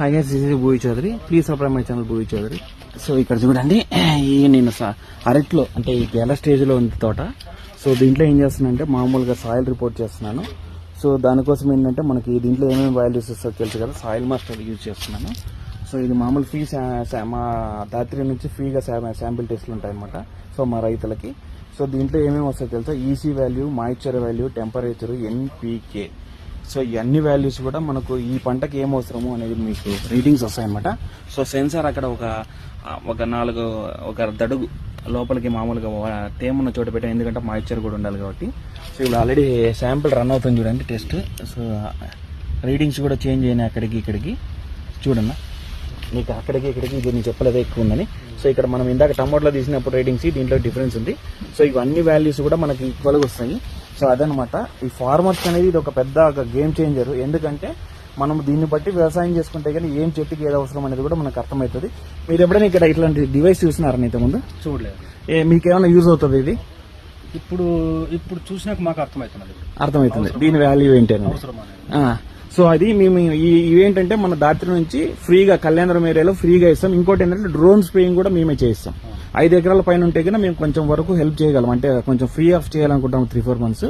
Hi guys this is Bhuvi Chaudhary please subscribe my channel Bhuvi Chaudhary. So ఇక్కడ చూడండి ఈ నేను స- అరట్లో అంటే ఈ గెల స్టేజ్లో ఉంది తోట. సో దీంట్లో ఏం చేస్తున్నానంటే మామూలుగా సాయిల్ రిపోర్ట్ చేస్తున్నాను. సో దానికోసం ఏంటంటే మనకి దీంట్లో ఏమేమి వాల్యూస్ వస్తుందో తెలుసు కదా సాయిల్ మాస్టర్ యూజ్ చేస్తున్నాను. సో ఇది మామూలు ఫ్రీ మా దాత్రి నుంచి ఫ్రీగా శాంపిల్ టెస్ట్లు ఉంటాయనమాట సో మా రైతులకి. సో దీంట్లో ఏమేమి వస్తాయో తెలుసా? EC value moisture value temperature NPK so ఈ అన్ని వాల్యూస్ కూడా మనకు ఈ పంటకి ఏం అవసరము అనేది మీకు రీడింగ్స్ వస్తాయన్నమాట. సో సెన్సార్ అక్కడ ఒక ఒక నాలుగు ఒక దడుగు లోపలికి మామూలుగా వా- తేమ ఉన్న చోట పెట్టాం ఎందుకంటే మాయిశ్చర్ కూడా ఉండాలి కాబట్టి. సో ఇప్పుడు ఆల్రెడీ శాంపిల్ రన్ అవుతుంది చూడండి టెస్ట్ సో రీడింగ్స్ కూడా చేంజ్ అయినాయి అక్కడికి ఇక్కడికి. చూడన్నా. నీకు అక్కడికి ఇక్కడికి ఇది నేను చెప్పలేదే ఎక్కువ ఉందని. సో ఇక్కడ మనం ఇందాక టమాటోలో తీసినప్పుడు రేటింగ్స్ దీంట్లో డిఫరెన్స్ ఉంది. సో ఇవన్నీ వాల్యూస్ కూడా మనకి ఈక్వల్గా వస్తాయి. సో అదనమాట. ఈ ఫార్మర్స్ అనేది ఇది ఒక పెద్ద గేమ్ చేంజర్. ఎందుకంటే మనం దీన్ని బట్టి వ్యవసాయం చేసుకుంటే కానీ ఏం చెట్టుకి ఏది అవసరం అనేది కూడా మనకు అర్థమవుతుంది. మీరు ఎప్పుడైనా ఇక్కడ ఇట్లాంటి డివైస్ చూసినారా ఇంత ముందు చూడలేదు. ఏ మీకు ఏమైనా యూజ్ అవుతుంది ఇది? ఇప్పుడు ఇప్పుడు చూసినాక మాకు అర్థమవుతున్నది ఇప్పుడు. అర్థమవుతుంది దీని వాల్యూ ఆ, సో అది మేము ఈ ఇవేంటంటే మన దాత్రి నుంచి ఫ్రీగా కళ్యాణరం ఏరియాలో ఫ్రీగా ఇస్తాం. ఇంకోటి ఏంటంటే డ్రోన్ స్ప్రేయింగ్ కూడా మేమే చేయిస్తాం. ఐదు ఎకరాల పైన ఉంటే కన్నా మేము కొంచెం వరకు హెల్ప్ చేయగలం. అంటే కొంచెం ఫ్రీ ఆఫ్ చేయాలనుకుంటాం త్రీ ఫోర్ మంత్స్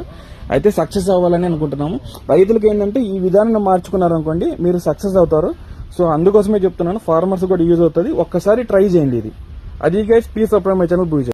అయితే సక్సెస్ అవ్వాలని అనుకుంటున్నాము. రైతులకు ఏంటంటే ఈ విధానం మార్చుకున్నారు అనుకోండి మీరు సక్సెస్ అవుతారు. సో అందుకోసమే చెప్తున్నాను ఫార్మర్స్ కూడా యూజ్ అవుతుంది. ఒక్కసారి ట్రై చేయండి ఇది. అది guys please subscribe my channel